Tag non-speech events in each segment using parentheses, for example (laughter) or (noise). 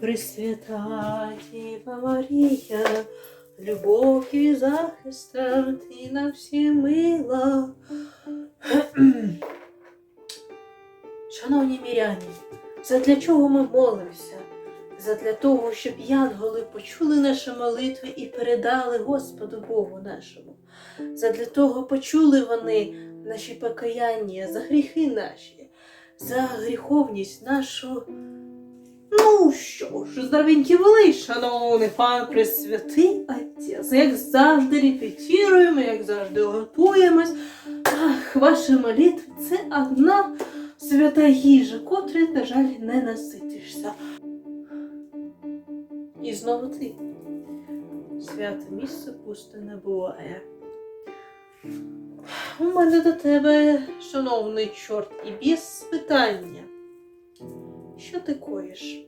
Пресвята Діва Марія, любов і захиста, ти на всі мила. Шановні міряні, задля чого ми молимося? Задля того, щоб янголи почули наші молитви і передали Господу Богу нашому. Задля того почули вони наші покаяння за гріхи наші, за гріховність нашу. Ну що ж, здоровенькі були, шановний пан Пресвятий Отець. Як завжди репетируємо, як завжди готуємось. Ах, ваші молитви – це одна свята їжа, котрої, на жаль, не наситишся. І знову ти. Святе місце пусте не буває. У мене до тебе, шановний чорт і біс, питання. Що ти коїш?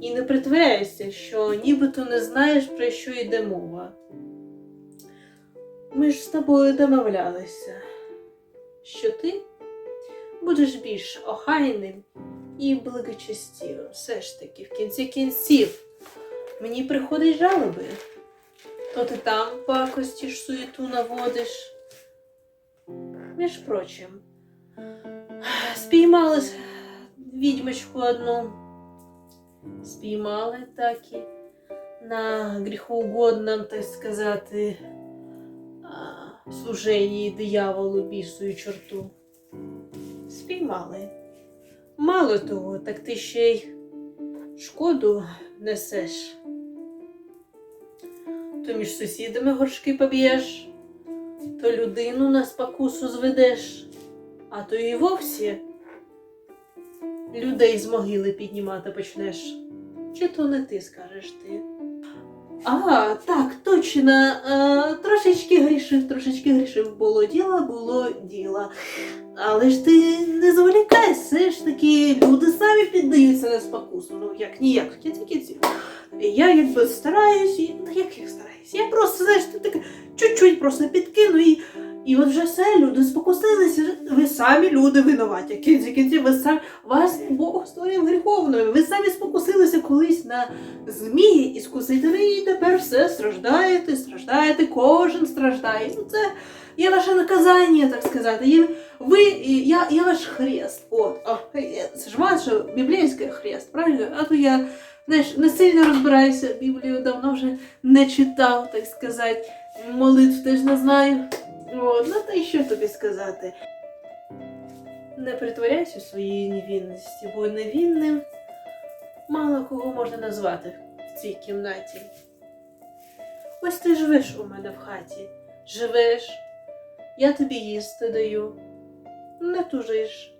І не притворяйся, що нібито не знаєш, про що йде мова. Ми ж з тобою домовлялися, що ти будеш більш охайним і благочестивим. Все ж таки, в кінці кінців, мені приходять жалоби. То ти там пакості ж суєту наводиш. Між прочим, спіймали відьмочку одну. Спіймали так і на гріхоугодному, так сказати, служенні дияволу бісу і чорту. Спіймали. Мало того, так ти ще й шкоду несеш. То між сусідами горшки поб'єш, то людину на спокусу зведеш, а то і вовсі людей з могили піднімати почнеш. Чи то не ти скажеш ти? А, так, точно. Е, трошечки грішив, трошечки грішив. Було діло, було діло. Але ж ти не зволікай, все ж таки люди самі піддаються на спокусу. Ну як ніяк, в кінці кінців. Я якби стараюсь, і як я стараюсь? Я просто, знаєш, ти таке чуть-чуть просто підкину і. І от вже все, люди спокусилися, ви самі люди винуваті. Кінці кінці, ви самі вас Бог створив гріховною. Ви самі спокусилися колись на змії і скусителі, і тепер все страждаєте, страждаєте, кожен страждає. Ну це є ваше наказання, так сказати. Є, ви, я, я ваш хрест. От, о, це ж ваше біблійське хрест, правильно? А то я знаєш, не сильно розбираюся, Біблію давно вже не читав, так сказати. Молитв теж не знаю. От, ну та й що тобі сказати? Не притворяйся у своїй невінності, бо невінним мало кого можна назвати в цій кімнаті. Ось ти живеш у мене в хаті, живеш, я тобі їсти даю, не тужиш,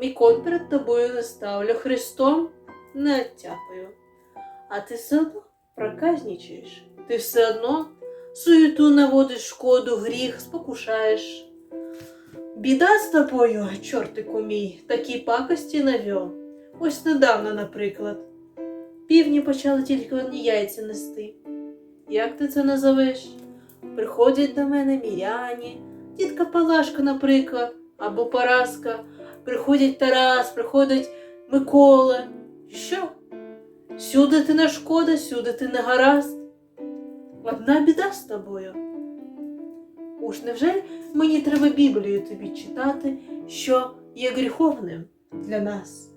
мікон перед тобою не ставлю, Христом не оттяпаю. А ти все одно проказнічаєш, ти все одно суєту наводиш шкоду, гріх, спокушаєш. Біда з тобою, чортику мій, такі пакості навів. Ось недавно, наприклад. Півні почали тільки одні яйця нести. Як ти це назовеш? Приходять до мене міряні, тітка Палашка, наприклад, або Параска, приходять Тарас, приходить Микола. Що? Сюди ти не шкода, сюди ти не гаразд. Одна біда з тобою. Уж невже мені треба Біблію тобі читати, що є гріховним для нас?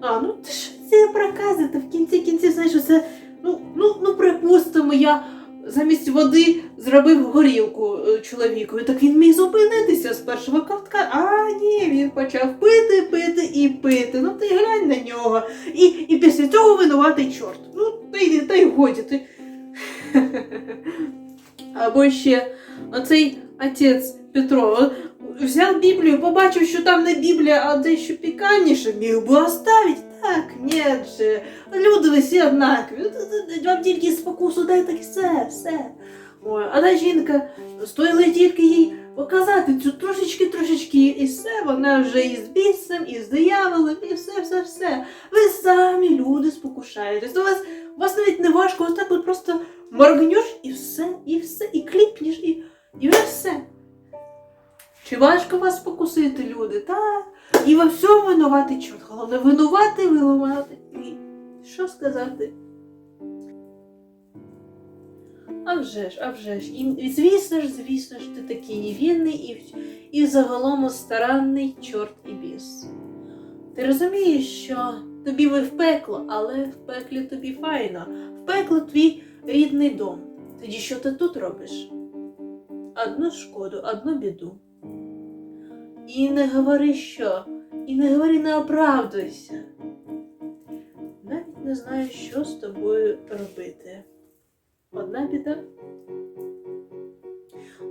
А, ну ти ж це проказити в кінці кінців, знаєш, це, ну, ну, ну, припустимо, я замість води зробив горілку е, чоловікові, так він міг зупинитися з першого ковтка. А, ні, він почав пити, пити і пити. Ну ти глянь на нього. І, і після цього винуватий чорт. Ну, та й, та й годі ти. Або ще оцей отець Петро взяв Біблію, побачив, що там не Біблія, а дещо піканніше, міг би оставити. Так, ні же. Люди ви всі однакові. Вам тільки спокусу дайте все, все. Ой, а та жінка, стоїло тільки їй показати цю трошечки-трошечки, і все, вона вже і з бісом, і з дияволом, і все, все, все. Ви самі люди спокушаєтесь. У вас, у вас навіть не важко, ось так от просто моргнеш і все, і все, і кліпнеш, і, і вже все. Чи важко вас покусити, люди? Та і во всьому винуватий чорт. Головне, винувати, винувати. І що сказати? А вже ж, а вже ж. І, і звісно ж, звісно ж, ти такий невінний і, і загалом старанний чорт і біс. Ти розумієш, що тобі ви в пекло, але в пеклі тобі файно. В пекло твій рідний дом. Тоді що ти тут робиш? Одну шкоду, одну біду. І не говори що, і не говори, не оправдуйся. Навіть не знаю, що з тобою робити. Одна біда.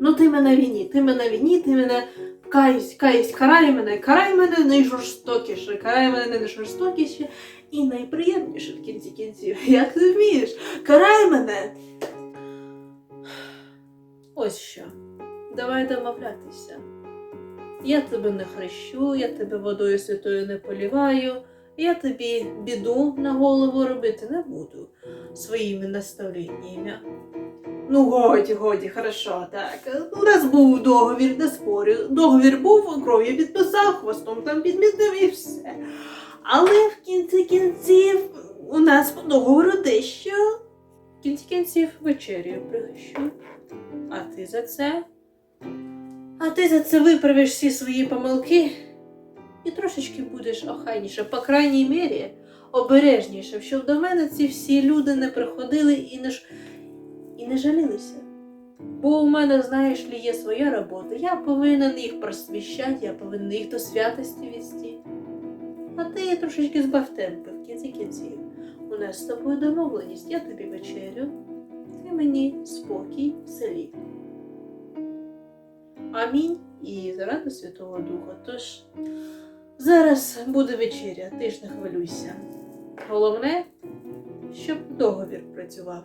Ну, ти мене віні, ти мене віні, ти мене каюсь, каюсь, карай мене, карай мене найжорстокіше, карай мене найжорстокіше і найприємніше в кінці кінців. (laughs) Як ти вмієш? Карай мене. Ось що. Давай домовлятися. Я тебе не хрещу, я тебе водою святою не поліваю, я тобі біду на голову робити не буду своїми наставленнями. Ну, годі, годі, хорошо, так. У нас був договір, не спорю. Договір був, кров'ю підписав, хвостом там підмітив і все. Але в кінці кінців у нас по договору дещо. В кінці кінців вечерю пригощу. А ти за це? А ти за це виправиш всі свої помилки і трошечки будеш охайніше, по крайній мірі, обережніше, щоб до мене ці всі люди не приходили і не, ж... і не жалілися. Бо у мене, знаєш ли, є своя робота. Я повинен їх просвіщати, я повинен їх до святості вести. А ти трошечки збав темпи в кінці кінців. У нас з тобою домовленість, я тобі вечерю, ти мені спокій в селі. Амінь і заради Святого Духа. Тож зараз буде вечеря, ти ж не хвилюйся. Головне, щоб договір працював.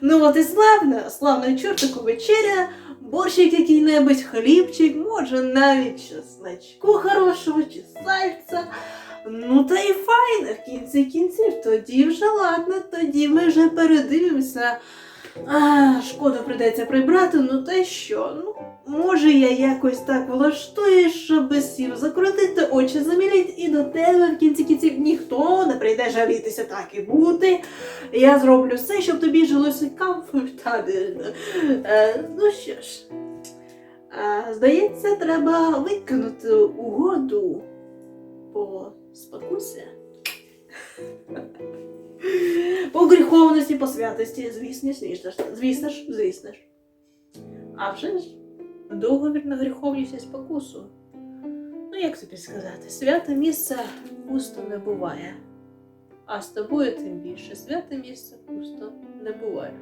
Ну, от і славно, славна чортику вечеря, борщик який-небудь, хлібчик, може навіть чесночку хорошого чи сальця. Ну та й файно, в кінці кінців, тоді вже ладно, тоді ми вже передивимося. А, шкода придеться прибрати, ну та що? Ну, може я якось так влаштую, щоб сів закрутити, очі замілять, і до тебе в кінці кінців ніхто не прийде жалітися так і бути. Я зроблю все, щоб тобі жилося комфортабельно. Е, ну що ж, а, здається, треба виконати угоду по спокусі. По гріховності, по святості, звісно, звісно ж, звісно ж, звісно ж. А вже ж договір на гріховність і спокусу. Ну, як тобі сказати, святе місце пусто не буває. А з тобою тим більше святе місце пусто не буває.